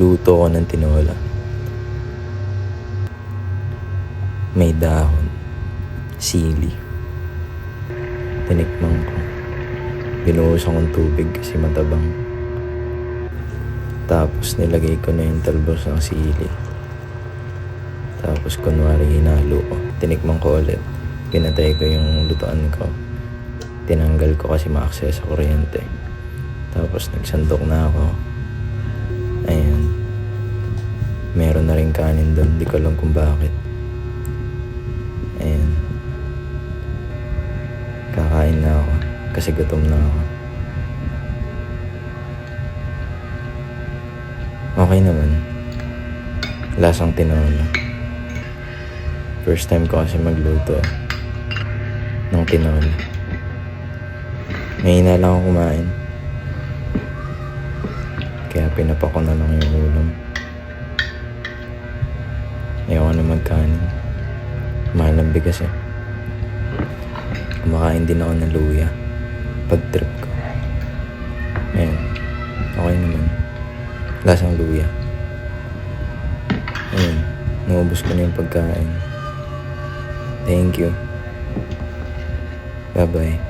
Nagluto ako ng tinola. May dahon. Sili. Tinikman ko. Binuhos akong tubig kasi matabang. Tapos nilagay ko na yung talbos ng sili. Tapos kunwari hinalo ko. Tinikman ko ulit. Pinatay ko yung lutoan ko. Tinanggal ko kasi ma-access sa kuryente. Tapos nagsandok na ako. Meron na rin kanin doon. Di ko alam kung bakit. Ayan. Kakain na ako. Kasi gutom na ako. Okay naman. Lasang tinola. First time ko kasi magluto eh. Ng tinola. Mahina lang ako kumain. Kaya pinapa ko na lang yung ulam. Na magkanin. Mahal ang bigas eh. Kumakain din ako ng luya. Pag trip ko. Ayun. Okay naman. Lasang luya. Ayun. Naubos ko na yung pagkain. Thank you. Bye-bye.